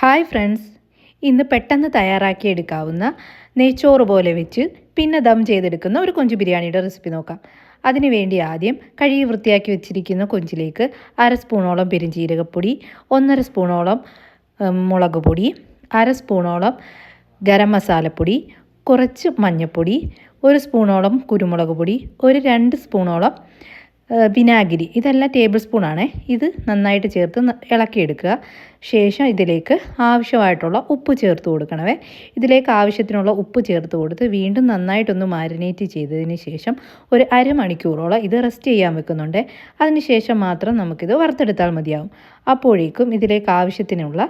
Hi friends. ഇന്ന് പെട്ടെന്ന് തയ്യാറാക്കി എടുക്കാവുന്ന നെയ്ച്ചോറ് പോലെ വെച്ച് പിന്നെ ദം ചെയ്തെടുക്കുന്ന ഒരു കൊഞ്ച് ബിരിയാണിയുടെ റെസിപ്പി നോക്കാം. അതിന് വേണ്ടി ആദ്യം കഴുകി വൃത്തിയാക്കി വെച്ചിരിക്കുന്ന കൊഞ്ചിലേക്ക് അര സ്പൂണോളം പെരുംജീരകപ്പൊടി ഒന്നര സ്പൂണോളം മുളക് പൊടി അര സ്പൂണോളം ഗരം മസാലപ്പൊടി കുറച്ച് മഞ്ഞൾപ്പൊടി ഒരു സ്പൂണോളം കുരുമുളക് പൊടി ഒരു രണ്ട് സ്പൂണോളം വിനാഗിരി. ഇതെല്ലാം ടേബിൾ സ്പൂണാണ് ഇത് നന്നായിട്ട് ചേർത്ത് ഇളക്കിയെടുക്കുക. ശേഷം ഇതിലേക്ക് ആവശ്യമായിട്ടുള്ള ഉപ്പ് ചേർത്ത് കൊടുക്കണവേ ഇതിലേക്ക് ആവശ്യത്തിനുള്ള ഉപ്പ് ചേർത്ത് കൊടുത്ത് വീണ്ടും നന്നായിട്ടൊന്ന് മാരിനേറ്റ് ചെയ്തതിന് ശേഷം ഒരു അരമണിക്കൂറോളം ഇത് റെസ്റ്റ് ചെയ്യാൻ വെക്കുന്നുണ്ട്. അതിന് ശേഷം മാത്രം നമുക്കിത് വറുത്തെടുത്താൽ മതിയാവും. അപ്പോഴേക്കും ഇതിലേക്ക് ആവശ്യത്തിനുള്ള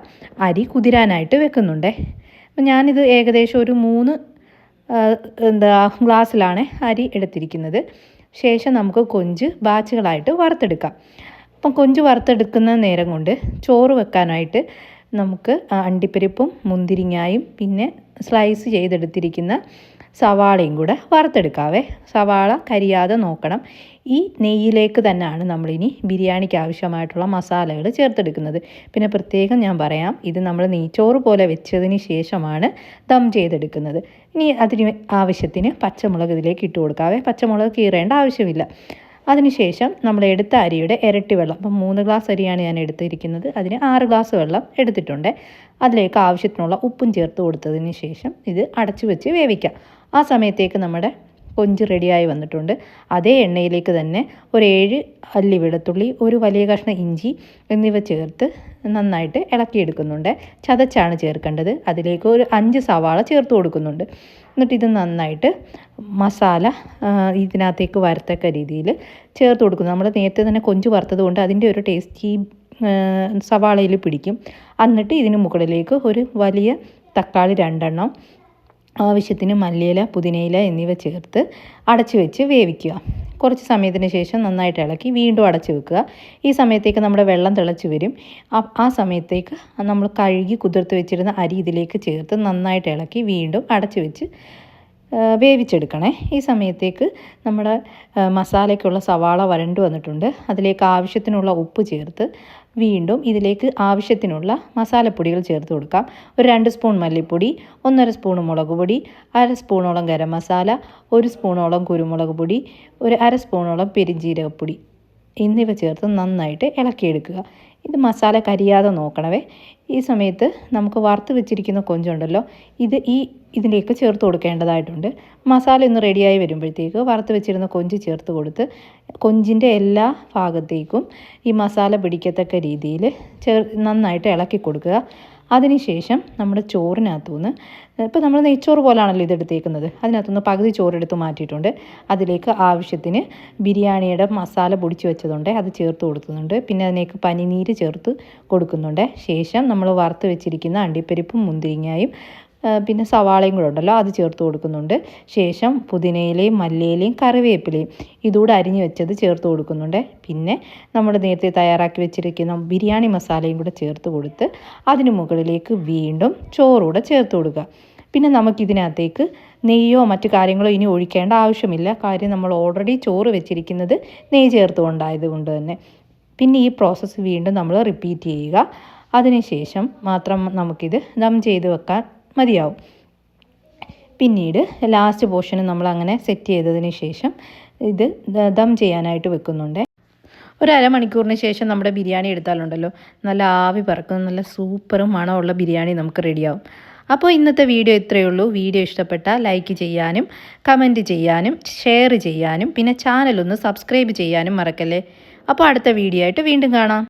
അരി കുതിരാനായിട്ട് വെക്കുന്നുണ്ട്. അപ്പം ഞാനിത് ഏകദേശം ഒരു മൂന്ന് എന്താ ഗ്ലാസ്സിലാണ് അരി എടുത്തിരിക്കുന്നത്. ശേഷം നമുക്ക് കൊഞ്ച് ബാച്ചുകളായിട്ട് വറുത്തെടുക്കാം. അപ്പം കൊഞ്ച് വറുത്തെടുക്കുന്ന നേരം കൊണ്ട് ചോറ് വെക്കാനായിട്ട് നമുക്ക് അണ്ടിപ്പരിപ്പും മുന്തിരിങ്ങായും പിന്നെ സ്ലൈസ് ചെയ്തെടുത്തിരിക്കുന്ന സവാളയും കൂടെ വറുത്തെടുക്കാവേ. സവാള കരിയാതെ നോക്കണം. ഈ നെയ്യിലേക്ക് തന്നെയാണ് നമ്മളിനി ബിരിയാണിക്ക് ആവശ്യമായിട്ടുള്ള മസാലകൾ ചേർത്തെടുക്കുന്നത്. പിന്നെ പ്രത്യേകം ഞാൻ പറയാം ഇത് നമ്മൾ നെയ്ച്ചോറ് പോലെ വെച്ചതിന് ശേഷമാണ് ദം ചെയ്തെടുക്കുന്നത്. ഇനി അതിന് ആവശ്യത്തിന് പച്ചമുളക് ഇതിലേക്ക് ഇട്ട് കൊടുക്കാവേ. പച്ചമുളക് കീറേണ്ട ആവശ്യമില്ല. അതിനുശേഷം നമ്മൾ എടുത്ത അരിയുടെ ഇരട്ടി വെള്ളം അപ്പം മൂന്ന് ഗ്ലാസ് അരിയാണ് ഞാൻ എടുത്തിരിക്കുന്നത്. അതിന് ആറ് ഗ്ലാസ് വെള്ളം എടുത്തിട്ടുണ്ട്. അതിലേക്ക് ആവശ്യത്തിനുള്ള ഉപ്പും ചേർത്ത് കൊടുത്തതിന് ശേഷം ഇത് അടച്ചു വെച്ച് വേവിക്കാം. ആ സമയത്തേക്ക് നമ്മുടെ കൊഞ്ച് റെഡിയായി വന്നിട്ടുണ്ട്. അതേ എണ്ണയിലേക്ക് തന്നെ ഒരു ഏഴ് അല്ലി വെളുത്തുള്ളി ഒരു വലിയ കഷ്ണം ഇഞ്ചി എന്നിവ ചേർത്ത് നന്നായിട്ട് ഇളക്കിയെടുക്കുന്നുണ്ട്. ചതച്ചാണ് ചേർക്കേണ്ടത്. അതിലേക്ക് ഒരു അഞ്ച് സവാള ചേർത്ത് കൊടുക്കുന്നുണ്ട്. എന്നിട്ട് ഇത് നന്നായിട്ട് മസാല ഇതിനകത്തേക്ക് വരത്തക്ക രീതിയിൽ ചേർത്ത് കൊടുക്കുന്നു. നമ്മൾ നേരത്തെ തന്നെ കൊഞ്ച് വറുത്തത് കൊണ്ട് അതിന്റെ ഒരു ടേസ്റ്റി സവാളയിൽ പിടിക്കും. എന്നിട്ട് ഇതിന് മുകളിലേക്ക് ഒരു വലിയ തക്കാളി രണ്ടെണ്ണം ആവശ്യത്തിന് മല്ലിയില പുതിനയില എന്നിവ ചേർത്ത് അടച്ചു വെച്ച് വേവിക്കുക. കുറച്ച് സമയത്തിന് ശേഷം നന്നായിട്ട് ഇളക്കി വീണ്ടും അടച്ചു വെക്കുക. ഈ സമയത്തേക്ക് നമ്മുടെ വെള്ളം തിളച്ച് വരും. ആ- സമയത്തേക്ക് നമ്മൾ കഴുകി കുതിർത്ത് വെച്ചിരുന്ന അരി ഇതിലേക്ക് ചേർത്ത് നന്നായിട്ട് ഇളക്കി വീണ്ടും അടച്ചു വെച്ച് വേവിച്ചെടുക്കണേ. ഈ സമയത്തേക്ക് നമ്മുടെ മസാലയ്ക്കുള്ള സവാള വരണ്ടു വന്നിട്ടുണ്ട്. അതിലേക്ക് ആവശ്യത്തിനുള്ള ഉപ്പ് ചേർത്ത് വീണ്ടും ഇതിലേക്ക് ആവശ്യത്തിനുള്ള മസാലപ്പൊടികൾ ചേർത്ത് കൊടുക്കാം. ഒരു രണ്ട് സ്പൂൺ മല്ലിപ്പൊടി ഒന്നര സ്പൂൺ മുളക് പൊടി അര സ്പൂണോളം ഗരം മസാല ഒരു സ്പൂണോളം കുരുമുളക് പൊടി ഒരു അര സ്പൂണോളം പെരിഞ്ജീരകപ്പൊടി. എന്നിവ ചേർത്ത് നന്നായിട്ട് ഇളക്കിയെടുക്കുക. ഇത് മസാല കരിയാതെ നോക്കണവേ. ഈ സമയത്ത് നമുക്ക് വറുത്ത് വെച്ചിരിക്കുന്ന കൊഞ്ചുണ്ടല്ലോ ഇത് ഈ ഇതിന്റെയൊക്കെ ചേർത്ത് കൊടുക്കേണ്ടതായിട്ടുണ്ട്. മസാല ഒന്ന് റെഡിയായി വരുമ്പോഴത്തേക്ക് വറുത്ത് വെച്ചിരുന്ന കൊഞ്ച് ചേർത്ത് കൊടുത്ത് കൊഞ്ചിന്റെ എല്ലാ ഭാഗത്തേക്കും ഈ മസാല പിടിക്കത്തക്ക രീതിയിൽ ചേർ നന്നായിട്ട് ഇളക്കി കൊടുക്കുക. അതിനുശേഷം നമ്മുടെ ചോറിനകത്തുനിന്ന് ഇപ്പോൾ നമ്മൾ നെയ്ച്ചോറ് പോലാണല്ലോ ഇത് എടുത്തേക്കുന്നത്. അതിനകത്തുനിന്ന് പകുതി ചോറെടുത്ത് മാറ്റിയിട്ടുണ്ട്. അതിലേക്ക് ആവശ്യത്തിന് ബിരിയാണിയുടെ മസാല പൊടിച്ച് വെച്ചതുണ്ട്. അത് ചേർത്ത് കൊടുക്കുന്നുണ്ട്. പിന്നെ അതിലേക്ക് പനിനീര് ചേർത്ത് കൊടുക്കുന്നുണ്ട്. ശേഷം നമ്മൾ വറുത്ത് വെച്ചിരിക്കുന്ന അണ്ടിപ്പരിപ്പും മുന്തിരിങ്ങായും പിന്നെ സവാളയും കൂടെ ഉണ്ടല്ലോ അത് ചേർത്ത് കൊടുക്കുന്നുണ്ട്. ശേഷം പുതിനയിലയും മല്ലിയിലയും കറിവേപ്പിലയും ഇതുകൂടെ അരിഞ്ഞു വെച്ചത് ചേർത്ത് കൊടുക്കുന്നുണ്ട്. പിന്നെ നമ്മൾ നേരത്തെ തയ്യാറാക്കി വെച്ചിരിക്കുന്ന ബിരിയാണി മസാലയും കൂടെ ചേർത്ത് കൊടുത്ത് അതിന് മുകളിലേക്ക് വീണ്ടും ചോറൂടെ ചേർത്ത് കൊടുക്കുക. പിന്നെ നമുക്കിതിനകത്തേക്ക് നെയ്യോ മറ്റു കാര്യങ്ങളോ ഇനി ഒഴിക്കേണ്ട ആവശ്യമില്ല. കാര്യം നമ്മൾ ഓൾറെഡി ചോറ് വെച്ചിരിക്കുന്നത് നെയ്യ് ചേർത്തുകൊണ്ടായത് കൊണ്ട് തന്നെ. പിന്നെ ഈ പ്രോസസ്സ് വീണ്ടും നമ്മൾ റിപ്പീറ്റ് ചെയ്യുക. അതിനുശേഷം മാത്രം നമുക്കിത് ദം ചെയ്ത് വെക്കാൻ മതിയാവും. പിന്നീട് ലാസ്റ്റ് പോർഷന് നമ്മൾ അങ്ങനെ സെറ്റ് ചെയ്തതിന് ശേഷം ഇത് ദം ചെയ്യാനായിട്ട് വെക്കുന്നുണ്ട്. ഒരു അരമണിക്കൂറിന് ശേഷം നമ്മുടെ ബിരിയാണി എടുത്താലുണ്ടല്ലോ. നല്ല ആവി പറക്കുന്ന നല്ല സൂപ്പറും മണമുള്ള ബിരിയാണി നമുക്ക് റെഡിയാവും അപ്പോൾ ഇന്നത്തെ വീഡിയോ ഇത്രയേ ഉള്ളൂ. വീഡിയോ ഇഷ്ടപ്പെട്ടാൽ ലൈക്ക് ചെയ്യാനും കമന്റ് ചെയ്യാനും ഷെയർ ചെയ്യാനും പിന്നെ ചാനലൊന്ന് സബ്സ്ക്രൈബ് ചെയ്യാനും മറക്കല്ലേ? അപ്പോൾ അടുത്ത വീഡിയോ ആയിട്ട് വീണ്ടും കാണാം.